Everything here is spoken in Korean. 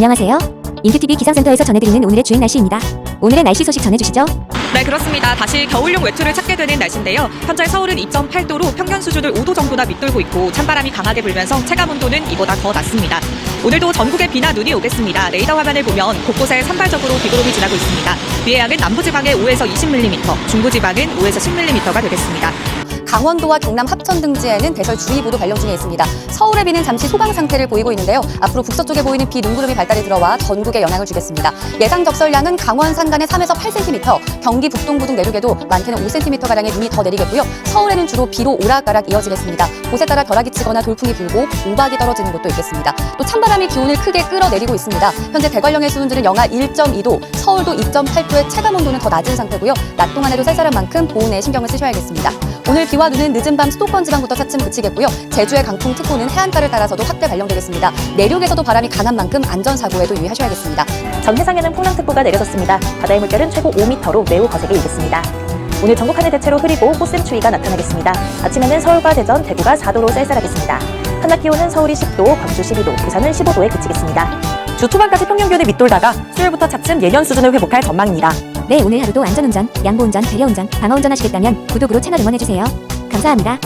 안녕하세요. 인큐TV 기상센터에서 전해드리는 오늘의 주행 날씨입니다. 오늘의 날씨 소식 전해주시죠. 네, 그렇습니다. 다시 겨울용 외투를 찾게 되는 날씨인데요. 현재 서울은 2.8도로 평균 수준을 5도 정도나 밑돌고 있고 찬바람이 강하게 불면서 체감 온도는 이보다 더 낮습니다. 오늘도 전국에 비나 눈이 오겠습니다. 레이더 화면을 보면 곳곳에 산발적으로 비구름이 지나고 있습니다. 비의 양은 남부지방에 5에서 20mm, 중부지방은 5에서 10mm가 되겠습니다. 강원도와 경남 합천 등지에는 대설 주의보도 발령 중에 있습니다. 서울의 비는 잠시 소강 상태를 보이고 있는데요. 앞으로 북서쪽에 보이는 비 눈구름이 발달해 들어와 전국에 영향을 주겠습니다. 예상 적설량은 강원 산간에 3에서 8cm, 경기 북동부 등 내륙에도 많게는 5cm가량의 눈이 더 내리겠고요. 서울에는 주로 비로 오락가락 이어지겠습니다. 곳에 따라 벼락이 치거나 돌풍이 불고 우박이 떨어지는 곳도 있겠습니다. 또 찬바람이 기온을 크게 끌어내리고 있습니다. 현재 대관령의 수온들은 영하 1.2도, 서울도 2.8도의 체감 온도는 더 낮은 상태고요. 낮 동안에도 쌀쌀한 만큼 보온에 신경을 쓰셔야겠습니다. 오늘 비와 눈은 늦은 밤 수도권 지방부터 차츰 그치겠고요. 제주의 강풍 특보는 해안가를 따라서도 확대 발령되겠습니다. 내륙에서도 바람이 강한 만큼 안전사고에도 유의하셔야겠습니다. 전 해상에는 풍랑특보가 내려졌습니다. 바다의 물결은 최고 5m로 매우 거세게 일겠습니다. 오늘 전국 하늘 대체로 흐리고 꽃샘추위가 나타나겠습니다. 아침에는 서울과 대전, 대구가 4도로 쌀쌀하겠습니다. 한낮 기온은 서울이 10도, 광주 12도, 부산은 15도에 그치겠습니다. 주 초반까지 평년 기온을 밑돌다가 수요일부터 차츰 예년 수준을 회복할 전망입니다. 네, 오늘 하루도 안전운전, 양보운전, 배려운전, 방어운전 하시겠다면 구독으로 채널 응원해주세요. 감사합니다.